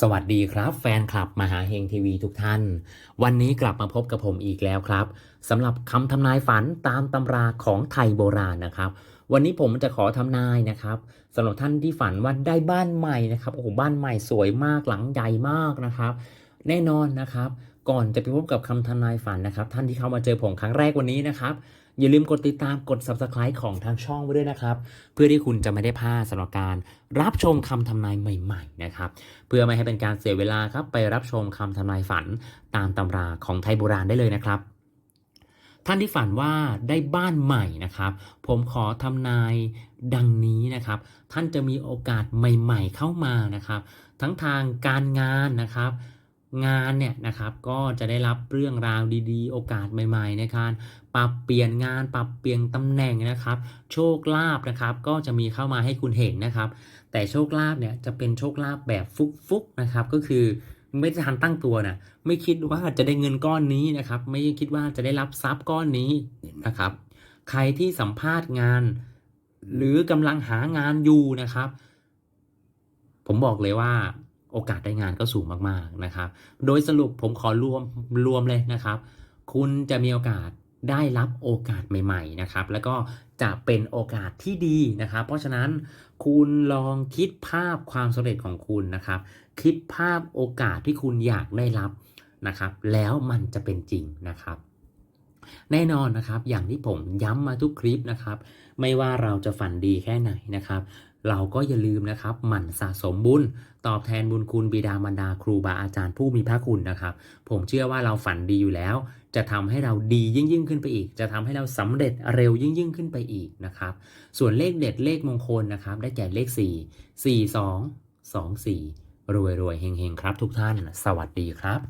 สวัสดีครับ แฟนคลับมหาเฮงทีวีทุกท่าน วันนี้กลับมาพบกับผมอีกแล้วครับสำหรับคำทำนายฝันตามตำราของไทยโบราณนะครับ วันนี้ผมจะขอทำนายนะครับสำหรับท่านที่ฝันว่าได้บ้านใหม่นะครับโอ้โหบ้านใหม่สวยมากหลังใหญ่มากนะครับ แน่นอนนะครับ ก่อนจะไปพบกับคำทำนายฝันนะครับ ท่านที่เข้ามาเจอผมครั้งแรกวันนี้นะครับ อย่าลืมกดติดตามกด subscribe ของทางช่องไว้ด้วยนะครับ เพื่อที่คุณจะไม่ได้พลาดสำหรับการรับชมคำทำนายใหม่ ๆ นะครับ เพื่อไม่ให้เป็นการเสียเวลาครับไปรับชมคำทำนายฝันตามตำราของไทยโบราณได้เลยนะครับ ท่านที่ฝันว่าได้บ้านใหม่นะครับ ผมขอทำนายดังนี้นะครับ ท่านจะมีโอกาสใหม่ ๆ เข้ามานะครับ ทั้งทางการงานนะครับ งานเนี่ยนะครับก็จะได้รับเรื่องราวดีๆ โอกาสใหม่ๆ ในการปรับเปลี่ยนงานปรับเปลี่ยนตำแหน่งนะครับ โชคลาภนะครับก็จะมีเข้ามาให้คุณเห็นนะครับ แต่โชคลาภเนี่ยจะเป็นโชคลาภแบบฟุกๆนะครับก็คือไม่ทันตั้งตัวนะไม่คิดว่าจะได้เงินก้อนนี้นะครับ ไม่คิดว่าจะได้รับทรัพย์ก้อนนี้นะครับ ใครที่สัมภาษณ์งาน หรือกำลังหางานอยู่นะครับ ผมบอกเลยว่า โอกาสได้งานก็สูงมากๆนะครับ โดยสรุปผมขอรวมรวมเลยนะครับ คุณจะมีโอกาสได้รับโอกาสใหม่ ๆนะครับ แล้วก็จะเป็นโอกาสที่ดีนะครับ เพราะฉะนั้นคุณลองคิดภาพความสำเร็จของคุณนะครับ คิดภาพโอกาสที่คุณอยากได้รับนะครับ แล้วมันจะเป็นจริงนะครับ แน่นอนนะครับ อย่างที่ผมย้ำมาทุกคลิปนะครับ ไม่ว่าเราจะฝันดีแค่ไหนนะครับ เราก็อย่าลืมนะครับหมั่นสะสมบุญ ตอบแทนบุญคุณบิดามารดาครูบาอาจารย์ผู้มีพระคุณนะครับ ผมเชื่อว่าเราฝันดีอยู่แล้ว จะทำให้เราดียิ่งยิ่งขึ้นไปอีก จะทำให้เราสำเร็จเร็วยิ่งยิ่งขึ้นไปอีกนะครับ ส่วนเลขเด็ดเลขมงคลนะครับ ได้แก่เลข 4 4 2 2 4รวยรวยเฮงเฮงครับทุกท่าน สวัสดีครับ